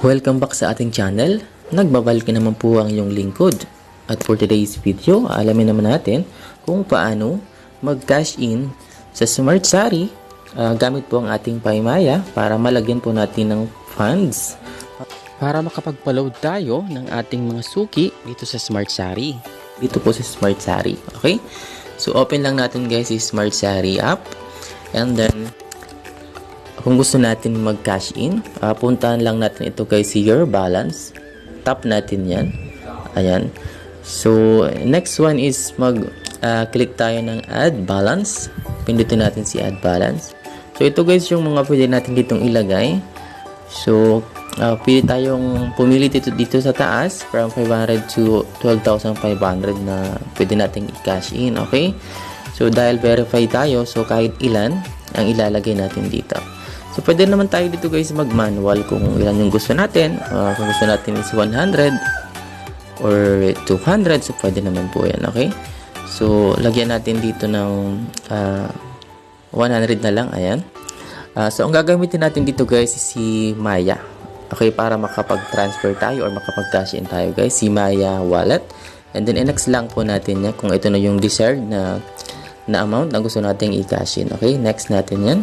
Welcome back sa ating channel. Nagbabalik na naman po ang iyong lingkod. At for today's video, alamin naman natin kung paano mag-cash in sa Smart Sari ah, gamit po ang ating Paymaya para malagyan po natin ng funds para makapag-load tayo ng ating mga suki dito sa Smart Sari. Dito po sa Smart Sari. Okay? So, open lang natin guys si Smart Sari app. And then, kung gusto natin mag-cash in, ah, puntahan lang natin ito guys Your Balance. Tap natin yan. Ayan. So, next one is mag-click tayo ng Add Balance. Pindutin natin si Add Balance. So, ito guys yung mga pwede natin ditong ilagay. So, uh, pili tayong pumili dito, dito sa taas from 500 to 12,500 na pwede nating i-cash in. Okay? So, dahil verify tayo, so kahit ilan ang ilalagay natin dito. So, pwede naman tayo dito guys mag-manual kung ilan yung gusto natin. Uh, kung gusto natin is 100 or 200, so pwede naman po yan. Okay? So, lagyan natin dito ng uh, 100 na lang. Ayan. Ah, so, ang gagamitin natin dito guys is si Maya. Okay, para makapag-transfer tayo or makapag-cash in tayo guys. Si Maya Wallet. And then, next lang po natin yan kung ito na yung desired na, na amount na gusto nating i-cash in. Okay, next natin yan.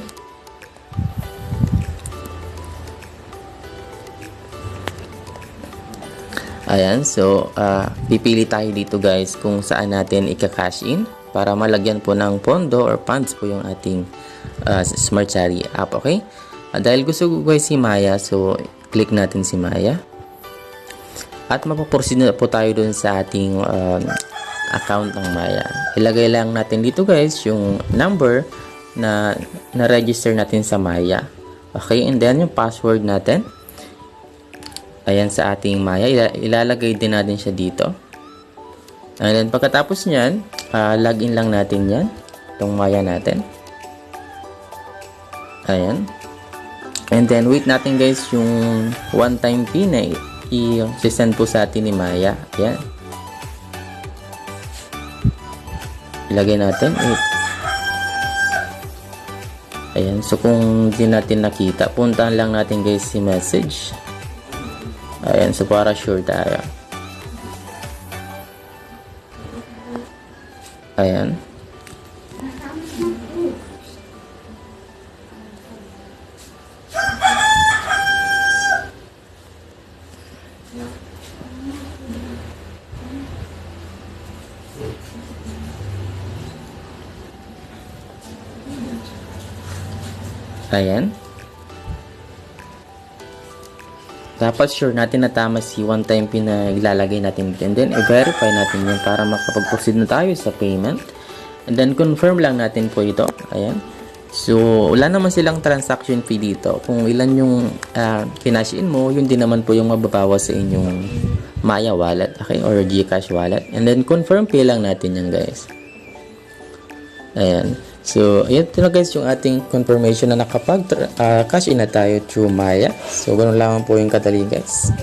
Ayan, so ah, pipili tayo dito guys kung saan natin ika-cash in para malagyan po ng pondo or funds po yung ating ah, Smart Sari app, okay? Ah, dahil gusto ko guys si Maya, so click natin si Maya. At mapaproceed na po tayo dun sa ating um, account ng Maya. Ilagay lang natin dito guys yung number na na-register natin sa Maya. Okay, and then yung password natin. Ayan sa ating Maya. Ila- ilalagay din natin siya dito. And then pagkatapos niyan, ah, login lang natin yan. Itong Maya natin. Ayan. And then wait natin guys yung one time pin na i-send po sa atin ni Maya. Ayan. Ilagay natin. Wait. Ayan. So kung di natin nakita, puntahan lang natin guys si message. Ayan, so para sure tayo. Ayan. Ayan. Dapat sure natin na tama si one time pin na ilalagay natin dito. And then, i-verify natin yun para makapag-proceed na tayo sa payment. And then, confirm lang natin po ito. Ayan. So, wala naman silang transaction fee dito. Kung ilan yung uh, in mo, yun din naman po yung mababawas sa inyong Maya wallet, okay? Or Gcash wallet. And then, confirm pay lang natin yan, guys. Ayan. So, ayan na guys yung ating confirmation na nakapag uh, cash in na tayo through Maya. So, ganun lamang po yung kadali guys.